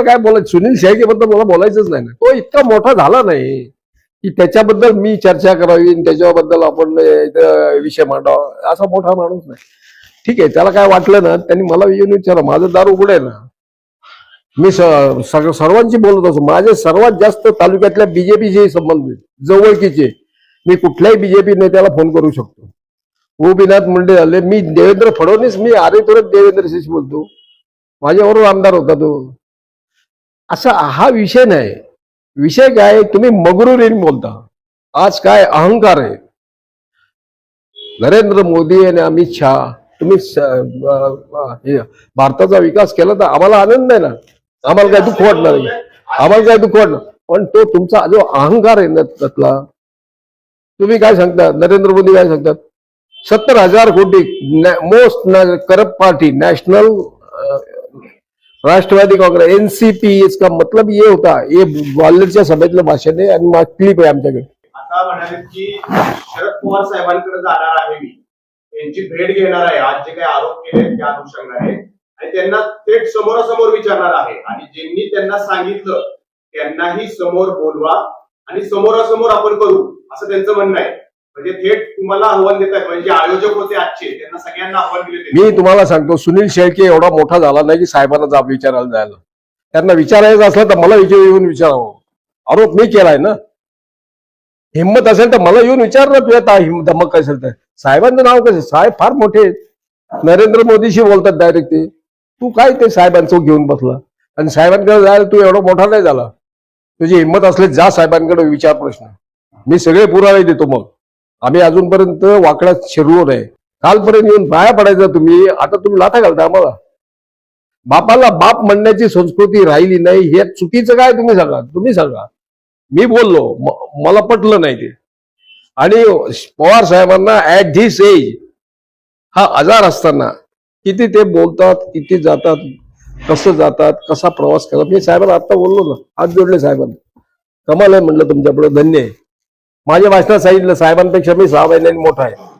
मला काय बोलायचं? सुनील शेळकेबद्दल मला बोलायचंच नाही ना. तो इतका मोठा झाला नाही की त्याच्याबद्दल मी चर्चा करावी त्याच्याबद्दल आपण विषय मांडावा असा मोठा माणूस नाही. ठीक आहे त्याला काय वाटलं ना त्यांनी मला येऊन विचारलं माझं दार उघड आहे ना. मी सर्वांशी बोलत असतो. माझे सर्वात जास्त तालुक्यातल्या बीजेपीशी संबंधित जवळकीचे. मी कुठल्याही बीजेपी नेत्याला फोन करू शकतो. गोपीनाथ मुंडे झाले. मी देवेंद्र फडणवीस मी आरे तुरंत देवेंद्रशी बोलतो. माझ्याबरोबर आमदार होता तो. असा हा विषय नाही. विषय काय तुम्ही मगरुरीन बोलता. आज काय अहंकार आहे? नरेंद्र मोदी आणि अमित शहा तुम्ही भारताचा विकास केला तर आम्हाला आनंद आहे ना? आम्हाला काय दुःख वाटणार नाही. आम्हाला काय दुःख वाटणार? पण तो तुमचा जो अहंकार आहे ना त्यातला तुम्ही काय सांगता? नरेंद्र मोदी काय सांगतात? सत्तर हजार कोटी most corrupt party national Rashtravadi Congress NCP इसका मतलब ये होता ये ग्वाल्हेरच्या सभेतलं भाषण आहे आणि क्लिप आहे आमच्याकडे. आता म्हणाले की शरद पवार साहेबांकडे जाणार आहे मी. त्यांची भेट घेणार आहे. आज जे काही आरोप केले त्या अनुषंगाने. आणि त्यांना थेट समोरासमोर विचारणार आहे. आणि ज्यांनी त्यांना सांगितलं त्यांनाही समोर बोलवा आणि समोरासमोर आपण करू असं त्यांचं म्हणणं आहे. म्हणजे थेट तुम्हाला आव्हान देतात म्हणजे आयोजक होते आजचे त्यांना सगळ्यांना आव्हान दिले मी तुम्हाला सांगतो सुनील शेळके एवढा मोठा झाला नाही की साहेबांना जाब विचारायला जायला. त्यांना विचारायचं असलं तर मला विचार येऊन विचारावं. आरोप मी केलाय ना. हिंमत असेल तर मला येऊन विचार ना तुझ्या ता- हिंमत धमक काय असेल तर साहेबांचं नाव कसं साहेब फार मोठे नरेंद्र मोदीशी बोलतात डायरेक्ट ते. तू काय ते साहेबांचं घेऊन बसला? आणि साहेबांकडे जायला तू एवढा मोठा नाही झाला. तुझी हिंमत असले जा साहेबांकडे विचार प्रश्न. मी सगळे पुरावे देतो मग. आम्ही अजूनपर्यंत वाकड्यात शिरलो नाही. कालपर्यंत येऊन पाया पडायचं तुम्ही. आता तुम्ही लाथा घालता आम्हाला. बापाला बाप म्हणण्याची संस्कृती राहिली नाही. हे चुकीचं काय तुम्ही सांगा? तुम्ही सांगा. मी बोललो. मला पटलं नाही ते. आणि पवार साहेबांना ऍट धिस एज हा आजार असताना किती ते बोलतात किती जातात कसं जातात कसा प्रवास करतात मी साहेबांना आता बोललो ना. हात जोडले साहेबांना. कमाल आहे म्हणलं तुमच्यापुढे. धन्य आहे. माझ्या भाषणात सांगितलं साहेबांपेक्षा मी सहा महिन्यांनी मोठा आहे.